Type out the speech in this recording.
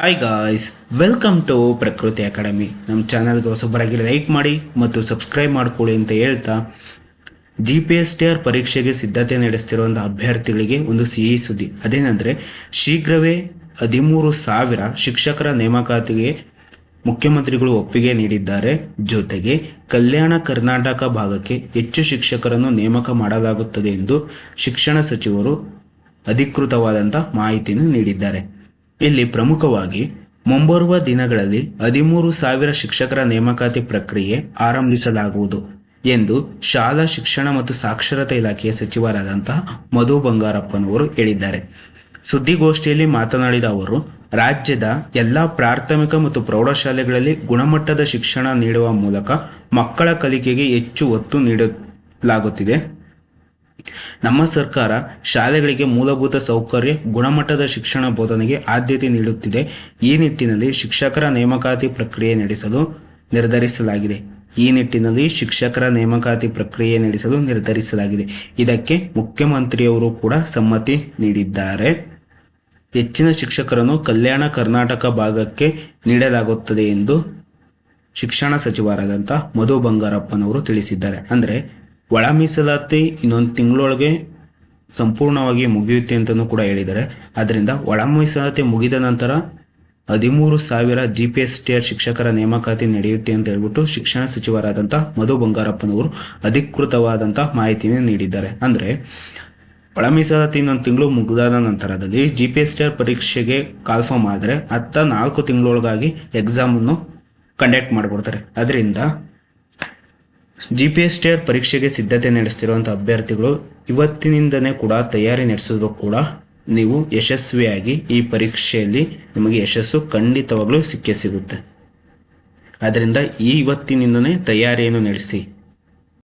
Hi guys welcome to Prakruti academy ನಮ್ಮ ಚಾನಲ್ಗೆ ಹೊಸಬರಾಗಿ like ಮಾಡಿ ಮತ್ತು ಸಬ್ಸ್ಕ್ರೈಬ್ ಮಾಡ್ಕೊಳ್ಳಿ ಅಂತ ಹೇಳ್ತಾ G P S T R ಪರೀಕ್ಷೆಗೆ ಸಿದ್ಧತೆ ನಡೆಸ್ತಿರುವಂಥ ಅಭ್ಯರ್ಥಿಗಳಿಗೆ ಒಂದು ಸಿಹಿ ಸುದ್ದಿ. ಅದೇನೆಂದರೆ, ಶೀಘ್ರವೇ ಹದಿಮೂರು ಸಾವಿರ ಶಿಕ್ಷಕರ ನೇಮಕಾತಿಗೆ ಮುಖ್ಯಮಂತ್ರಿಗಳು ಒಪ್ಪಿಗೆ ನೀಡಿದ್ದಾರೆ. ಜೊತೆಗೆ ಕಲ್ಯಾಣ ಕರ್ನಾಟಕ ಭಾಗಕ್ಕೆ ಹೆಚ್ಚು ಶಿಕ್ಷಕರನ್ನು ನೇಮಕ ಮಾಡಲಾಗುತ್ತದೆ ಎಂದು ಶಿಕ್ಷಣ ಸಚಿವರು ಅಧಿಕೃತವಾದಂಥ ಮಾಹಿತಿಯನ್ನು ನೀಡಿದ್ದಾರೆ. ಇಲ್ಲಿ ಪ್ರಮುಖವಾಗಿ ಮುಂಬರುವ ದಿನಗಳಲ್ಲಿ ಹದಿಮೂರು ಸಾವಿರ ಶಿಕ್ಷಕರ ನೇಮಕಾತಿ ಪ್ರಕ್ರಿಯೆ ಆರಂಭಿಸಲಾಗುವುದು ಎಂದು ಶಾಲಾ ಶಿಕ್ಷಣ ಮತ್ತು ಸಾಕ್ಷರತಾ ಇಲಾಖೆಯ ಸಚಿವರಾದಂತಹ ಮಧು ಬಂಗಾರಪ್ಪನವರು ಹೇಳಿದ್ದಾರೆ. ಸುದ್ದಿಗೋಷ್ಠಿಯಲ್ಲಿ ಮಾತನಾಡಿದ ಅವರು, ರಾಜ್ಯದ ಎಲ್ಲ ಪ್ರಾಥಮಿಕ ಮತ್ತು ಪ್ರೌಢಶಾಲೆಗಳಲ್ಲಿ ಗುಣಮಟ್ಟದ ಶಿಕ್ಷಣ ನೀಡುವ ಮೂಲಕ ಮಕ್ಕಳ ಕಲಿಕೆಗೆ ಹೆಚ್ಚು ಒತ್ತು ನೀಡಲಾಗುತ್ತಿದೆ. ನಮ್ಮ ಸರ್ಕಾರ ಶಾಲೆಗಳಿಗೆ ಮೂಲಭೂತ ಸೌಕರ್ಯ, ಗುಣಮಟ್ಟದ ಶಿಕ್ಷಣ ಬೋಧನೆಗೆ ಆದ್ಯತೆ ನೀಡುತ್ತಿದೆ. ಈ ನಿಟ್ಟಿನಲ್ಲಿ ಶಿಕ್ಷಕರ ನೇಮಕಾತಿ ಪ್ರಕ್ರಿಯೆ ನಡೆಸಲು ನಿರ್ಧರಿಸಲಾಗಿದೆ. ಈ ನಿಟ್ಟಿನಲ್ಲಿ ಶಿಕ್ಷಕರ ನೇಮಕಾತಿ ಪ್ರಕ್ರಿಯೆ ನಡೆಸಲು ನಿರ್ಧರಿಸಲಾಗಿದೆ. ಇದಕ್ಕೆ ಮುಖ್ಯಮಂತ್ರಿಯವರು ಕೂಡ ಸಮ್ಮತಿ ನೀಡಿದ್ದಾರೆ. ಹೆಚ್ಚಿನ ಶಿಕ್ಷಕರನ್ನು ಕಲ್ಯಾಣ ಕರ್ನಾಟಕ ಭಾಗಕ್ಕೆ ನೀಡಲಾಗುತ್ತದೆ ಎಂದು ಶಿಕ್ಷಣ ಸಚಿವರಾದಂಥ ಮಧು ಬಂಗಾರಪ್ಪನವರು ತಿಳಿಸಿದ್ದಾರೆ. ಅಂದರೆ ಒಳ ಮೀಸಲಾತಿ ಇನ್ನೊಂದು ತಿಂಗಳೊಳಗೆ ಸಂಪೂರ್ಣವಾಗಿ ಮುಗಿಯುತ್ತೆ ಅಂತಲೂ ಕೂಡ ಹೇಳಿದ್ದಾರೆ. ಅದರಿಂದ ಒಳ ಮೀಸಲಾತಿ ಮುಗಿದ ನಂತರ ಹದಿಮೂರು ಸಾವಿರ G P S T R ಶಿಕ್ಷಕರ ನೇಮಕಾತಿ ನಡೆಯುತ್ತೆ ಅಂತ ಹೇಳ್ಬಿಟ್ಟು ಶಿಕ್ಷಣ ಸಚಿವರಾದಂಥ ಮಧು ಬಂಗಾರಪ್ಪನವರು ಅಧಿಕೃತವಾದಂಥ ಮಾಹಿತಿಯನ್ನು ನೀಡಿದ್ದಾರೆ. ಅಂದರೆ ಒಳ ಮೀಸಲಾತಿ ಇನ್ನೊಂದು ತಿಂಗಳು ಮುಗಿದಾದ ನಂತರದಲ್ಲಿ G P S T R ಪರೀಕ್ಷೆಗೆ ಕಾಲ್ಫಾರ್ಮ್ ಆದರೆ ಹತ್ತ ನಾಲ್ಕು ತಿಂಗಳೊಳಗಾಗಿ ಎಕ್ಸಾಮನ್ನು ಕಂಡಕ್ಟ್ ಮಾಡಿಬಿಡ್ತಾರೆ. ಅದರಿಂದ ಜಿ ಪಿ ಪರೀಕ್ಷೆಗೆ ಸಿದ್ಧತೆ ನಡೆಸ್ತಿರುವಂಥ ಅಭ್ಯರ್ಥಿಗಳು ಇವತ್ತಿನಿಂದನೇ ಕೂಡ ತಯಾರಿ ನಡೆಸಿದ್ರು ಕೂಡ ನೀವು ಯಶಸ್ವಿಯಾಗಿ ಈ ಪರೀಕ್ಷೆಯಲ್ಲಿ ನಿಮಗೆ ಯಶಸ್ಸು ಖಂಡಿತವಾಗ್ಲೂ ಸಿಕ್ಕೇ ಸಿಗುತ್ತೆ. ಆದ್ದರಿಂದ ಈ ಇವತ್ತಿನಿಂದನೇ ತಯಾರಿಯನ್ನು ನಡೆಸಿ.